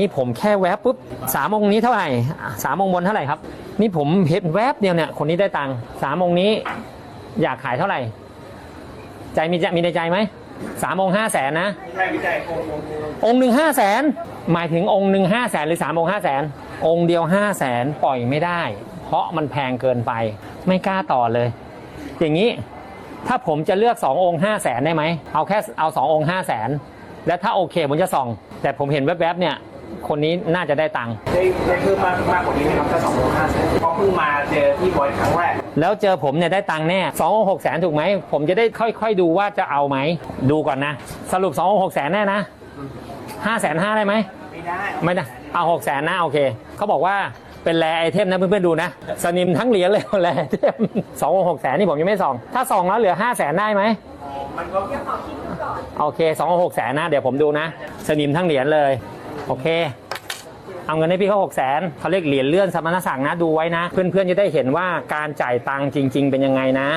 นี่ผมแค่แวบปุ๊บสามองค์นี้เท่าไหร่สามองค์บนเท่าไหร่ครับ นี่ผมเห็นแวบเดียวเนี่ยคนนี้ได้ตังค์สามองค์นี้อยากขายเท่าไหร่ ใจมีใจมีในใจไหมสามองค์ห้าแสนนะใช่ใช่องค์องค์องค์หนึ่งห้าแสนหมายถึงองค์หนึ่งห้าแสนหรือสามองค์ห้าแสนองค์เดียวห้าแสนปล่อยไม่ได้ เพราะมันแพงเกินไป ไม่กล้าต่อเลย อย่างนี้ถ้าผมจะเลือกสององค์ห้าแสนได้ไหมเอาแค่เอาสององค์ห้าแสนแล้วถ้าโอเคผมจะส่อง แต่ผมเห็นแวบๆเนี่ย คนนี้น่าจะได้ตังค์ได้ได้เพิ่มมากมากกว่านี้ไหมครับถ้าสององค์ห้าแสนเพราะเพิ่งมาเจอที่บอยครั้งแรก แล้วเจอผมเนี่ยได้ตังค์แน่สององค์หกแสนถูกไหม ผมจะได้ค่อยๆดูว่าจะเอาไหม ดูก่อนนะ สรุปสององค์หกแสนแน่นะห้าแสนห้าได้ไหม ไม่ได้ ไม่ได้ เอาหกแสนนะโอเค เขาบอกว่าเป็นแรไอเทมนะเพื่อนๆดูนะ สนิมทั้งเหรียญเลยแรไอเทมสององค์หกแสนนี่ผมยังไม่ส่อง ถ้าส่องแล้วเหลือห้าแสนได้ไหมมันก็โอเคสององค์หกแสนนะ เดี๋ยวผมดูนะ สนิมทั้งเหรียญเลย โอเค เอาเงินให้พี่เขาหกแสนเขาเรียกเหรียญเลื่อนสมณศักดิ์นะดูไว้นะ เพื่อนๆจะได้เห็นว่าการจ่ายตังค์จริง ๆ เป็นยังไงนะ